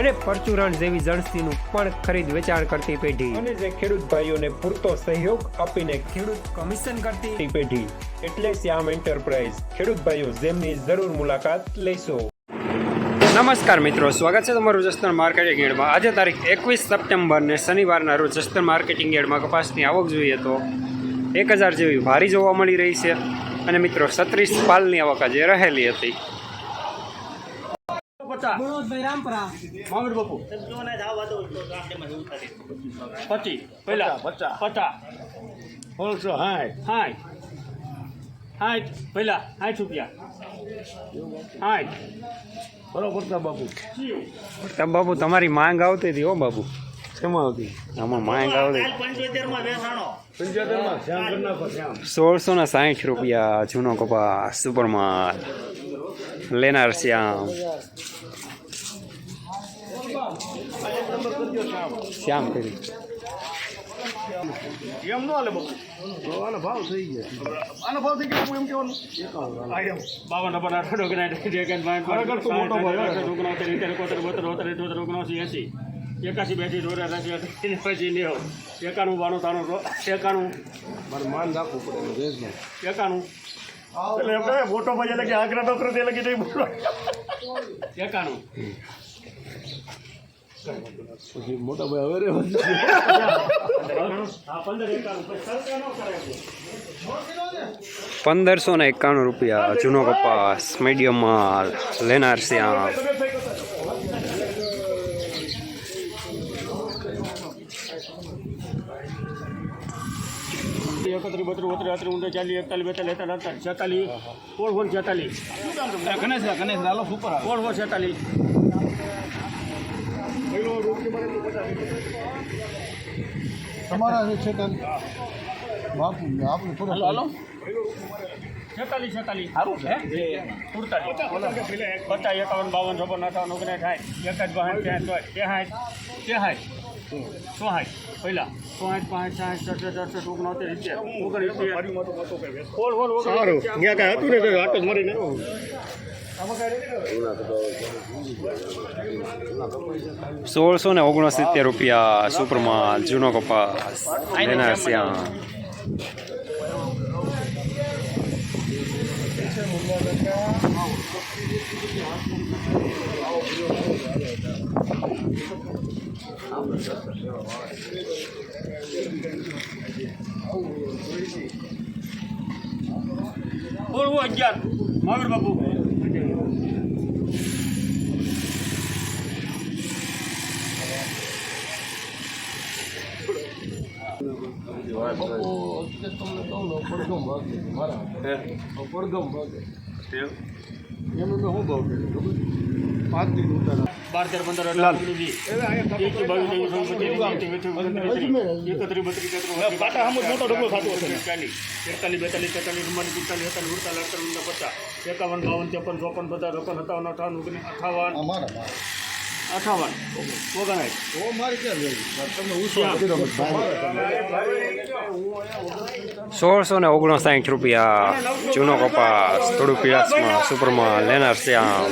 અને પરચુરણ જેવી જણસીનું પણ ખરીદ વેચાણ કરતી પેઢી. અને જે ખેડૂત ભાઈઓને પૂરતો સહયોગ આપીને ખેડૂત કમિશન કરતી પેઢી. એટલે શ્યામ એન્ટરપ્રાઇઝ. ખેડૂત ભાઈઓ જેમની જરૂર મુલાકાત લેશો. નમસ્કાર મિત્રો સ્વાગત છે તમારું જસ્તર માર્કેટિંગ યાર્ડમાં આજે તારીખ એકવીસ સપ્ટેમ્બર ને શનિવારના રોજ જસ્તર માર્કેટિંગ યાર્ડમાં કપાસની આવક જોઈએ તો એક હજાર જેવી ભારી જોવા મળી રહી છે. અને મિત્રો છત્રીસ પાલની આવક આજે રહેલી હતી. ગુણવંતભાઈ રામપરા. મામર બાપુ પચી પેલા પચાસ. પચાસ. ઓળસો હાય સાઠ. સાઠ. પહેલા સાઠ રૂપિયા. સાઠ. બરોબર બાપુ. તમ બાબુ તમારી માંગ આવતી હતી હો બાપુ. શેમાં આવતી? આમાં માંગ આવતી. સોળસો ને સાઠ રૂપિયા જૂનો કપાસ સુપરમાર્ટ લેનાર શ્યામ. શ્યામ કરી. એમ નો હાલે બાપુ. આનો ભાવ થઈ ગયો. આનો ભાવ થઈ ગયો એમ કેવાનું આ એમ. બાવન નંબર આઠ ડોગના ડેગન બાવન ખરેખર તો મોટો ભાઈ, હે. ડોગના તેરી તેર કોતર બોતર ઓતર ચોતર ઓગણસી એસી. એકાસી બેસી જોડે રાશી અઠાસી પછી નેવ એકાણું બાણું તાણું રો- એકાણું. મારે માન રાખવું પડે એકાણું. એટલે મોટો ભાઈ એટલે કે આગ્રા ડોક્ટર તે લગી જઈ બોલો એકાણું. પછી મોટા ભાઈ હવે રે એકાણું પછી સરકાર ન કરે પંદરસો ને એકાણું રૂપિયા જૂનો કપાસ મીડિયમ માલ લેનાર શ્યામ. એકત્રીસ બત્રીસ ઓત્રીસ અત્રીસ ઊંધે ચાલીસ એકતાલીસ બેતાલીસ અડતાલીસ છેતાલીસ કોળ ફોન છેતાલીસ. ગણેશ ગણેશ હાલો સુપર ફોન છેતાલીસ. તમારા છે છે બાપુ આપણે થોડું હાલો છેતાલીસ છેતાલીસ. સારું છે. સુડતાલીસ પચાસ એકાવન બાવન ચોપન અઠાવન ઓગણ સાઠ એક જ બહાર ત્યાં ત્રેસાઠ ત્રેસાઠ ચોસાઠ પહેલા. ચોસાઠ પાંચ સાઠ સડસઠ અડસઠ ઓગણોતેર ઓગણીસ કોળ ફોન સારું. ત્યાં કાંઈ હતું ને આટો જ મરીને સોળસો ને ઓગણસિત્તેર રૂપિયા સુપરમાલ જૂનો કપાસ. લેનાર શ્યામ. અગિયાર. મહાવીર બાપુ. તમને કહું ને પડગમ ભાગે મારા પડગમ મેં શું ભાવ કર્યો બાર તેર પંદર પાટા સામું મોટો ડબ્બો થતો હશે એકતાલીસ બેતાલીસ તેતાલીસ ચુમ્માલીસ પિસ્તાલીસ અડતાલીસ ઉડતાલીસ અડતાલીસ પચાસ એકાવન બાવન ત્રેપન ચોપન પચાસ છપ્પન સત્તાવન અઠાવન અઠાવન અઠાવન. સોળસો ને ઓગણસાઠ રૂપિયા જૂનો કપાસ થોડું પીળાસમાં સુપરમાં લેનાર શ્યામ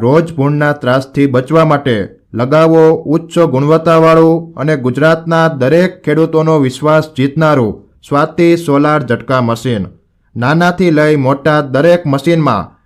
રોજ ભૂણના ત્રાસથી બચવા માટે લગાવો ઉચ્ચ ગુણવત્તાવાળું અને ગુજરાતના દરેક ખેડૂતોનો વિશ્વાસ જીતનારું સ્વાતિ સોલાર ઝટકા મશીન. નાનાથી લઈ મોટા દરેક મશીનમાં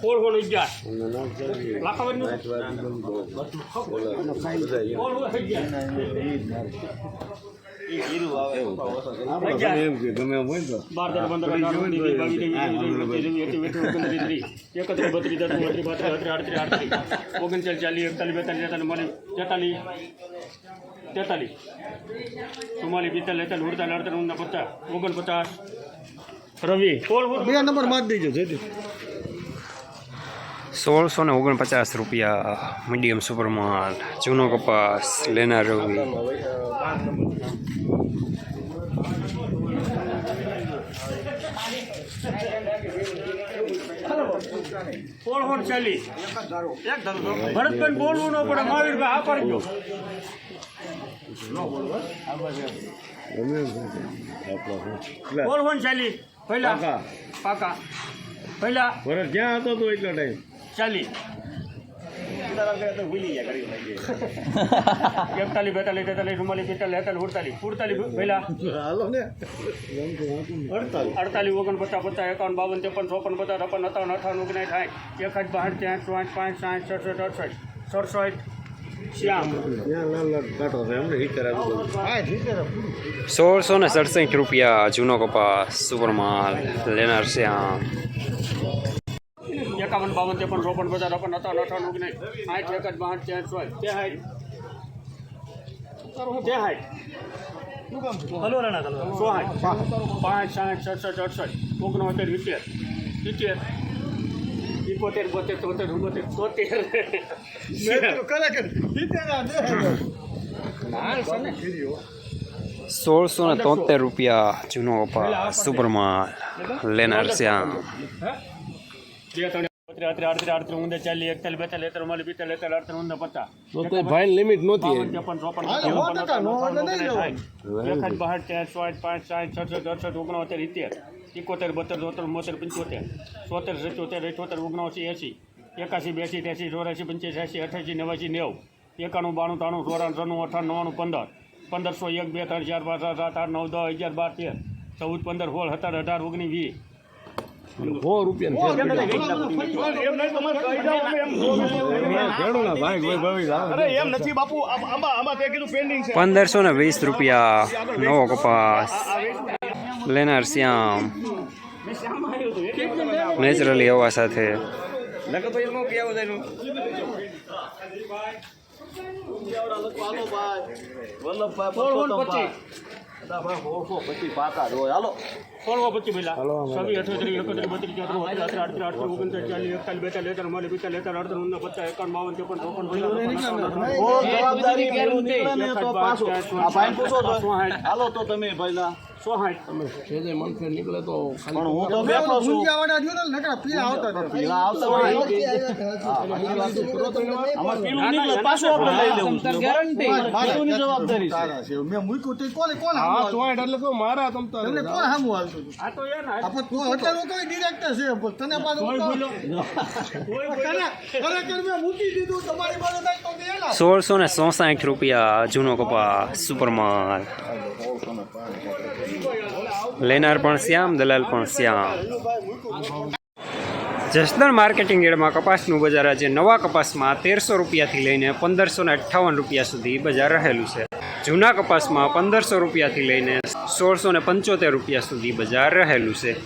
સોળસો ને અગિયાર. લાખાવરનું સોળસો અગિયાર અગિયાર એમ કે ગમે એમ હોય ને તો બાર તેર પંદર અઢાર ઓગણીસ વીસ બાવીસ ત્રેવીસ ચોવીસ પચીસ છવ્વીસ સત્તાવીસ અઠ્યાવીસ ઓગણત્રીસ એકત્રીસ બત્રીસ તેત્રીસ ચોત્રીસ પાંત્રીસ આડત્રીસ આડત્રીસ. ઓગણચાલીસ ચાલીસ એકતાલીસ બેતાલીસ તેતાલીસ તેતાલીસ તેતાલીસ. ચુમ્માલીસ પિસ્તાલીસ તેતાલીસ અડતાલીસ પચાસ ઓગણપચાસ રવિ. બે નંબર મારી દેજો જેથી સોળસો ને ઓગણપચાસ રૂપિયા મીડિયમ સુપરમાલ જૂનો કપાસ લેનાર રવિ. ચાલી ભરતભાઈ બોલવું ન પડે મહાવીરભાઈ આ એમ હોય પહેલા પાકા. પાકા. પહેલા વરસ જ્યાં હતો તો એટલો ટાઈમ ચાલીસ. એકતાલીસ બેતાલીસ તેતાલીસ રૂમાલીસ પિસ્તાલીસ એકતાલીસ ઉડતાલીસ. ઉડતાલીસ પહેલા. હાલો ને. અડતાલીસ. ઓગણપચાસ પચાસ એકાવન બાવન ત્રેપન ચોપન પચાસ છપ્પન સત્તાવન અઠાવન થાય સાઠ એકઠ બાર ત્યાંઠ ચોસઠ પાંચ સાઠ સડસઠ અડસઠ. સડસઠ સોળસો ને સડસઠ રૂપિયા જૂનો કપાસ સુપરમાલ લેનાર શ્યામ. એકાવન બાવન ત્રેપન ચોપન પચાસ છપ્પન સત્તાવન નહીં ઓગણીસ એક જ બાસઠ ત્યાંઠ ચોસઠ તે હાઈટ તે હાઈટ સો હાઈટ પાંચ સાઠ સડસઠ અડસઠ ઓગણોતેર સિત્તેર. સિત્તેર. ઇકોતેર બોતેર તોતેર બોતેર તોતેર સોળસો ને તોતેર રૂપિયા જૂનો કપાસ સુપરમાલ લેનાર શ્યામ અડત્રીસ આડત્રીસ આડત્રીસ ઊંધે ચાલીસ એકતાલીસ બેતાલીસ તેતાલીસ ચુમ્માલીસ પિસ્તાલીસ એકતાલીસ અડતાલીસ ઊંધે પચાસ તો લિમિટ નહોતી ત્રેપન ચોપન પાંચ સાઠ સડસઠ અડસઠ ઓગણોતેર એકોતેર બોતેર ચોતેર બોતેર પંચોતેર સોતેર સત્યોતેર અઠોતેર ઓગણસી એંસી એકાસી બેસી ત્યાસી ચોરાસી પંચ્યાસી એસી અઠ્યાસી નેવાસી નેવું એકાણું બાણું ત્રાણું ચોરાણું અઠાણું નવ્વાણું પંદર પંદરસો એક બે ત્રણ ચાર પાંચ સાત આઠ આઠ નવ દસ અગિયાર બાર તેર ચૌદ પંદર સોળ સત્તર અઢાર ઓગણીસ વીસ સો રૂપિયા ખેડૂના ભાઈ કોઈ ભાઈ અરે એમ નથી બાપુ આમ- આમાં આમાં તે કીધું પેન્ડિંગ છે પંદરસો ને વીસ રૂપિયા નવો કપાસ લેનાર શ્યામ નેચરલી હવા સાથે સોળવો પચીસ પહેલા. છવ્વીસ અઠ્યોતેર એકત્રીસ બત્રીસ ચોત્રીસ બત્રીસ અઠાર અડત્રીસ અડત્રીસ ઓગણત્રીસ ચાલીસ એકતાલીસ બેતાલીસ તેતાલીસ માલી પિસ્તાલીસ તેતાલીસ અડત્રીસ ઊંધા પચાસ એકાવન બાવન ત્રેપન ચોપન જવાબદારી પેલું તો તમે પૂછો. તો સોહાઠ તમે ભાઈલા સોહાઠ નીકળે તો પણ હું તો બેઠો છું. પીલા આવતા હોય આમાં પીલું નીકળે પાછું આપણે લઈ લેવું છે. પીલુંની જવાબદારી છે. મેં મૂક્યું તે કોને કોને હા ચોઈઠ એટલે તો મારા તમ તારે તમને કોણ સામું હાલતું આ તો યાર ના આપણે તું અત્યારે હું ડિરેક્ટર છે પણ તને પાછું હું તને ખરેખર મેં મૂકી દીધું તમારી બાજુ તો દે ને. સોળસો ને ચોસાઠ રૂપિયા જૂનો કપાસ સુપરમાલ લેનાર પણ શ્યામ, દલાલ પણ શ્યામ. જસદણ માર્કેટિંગ યાર્ડમાં કપાસનું બજાર આજે નવા કપાસમાં તેરસો રૂપિયાથી લઈને પંદરસો ને અઠ્ઠાવન રૂપિયા સુધી બજાર રહેલું છે. જૂના કપાસમાં પંદરસો રૂપિયાથી લઈને સોળસો ને પંચોતેર રૂપિયા સુધી બજાર રહેલું છે.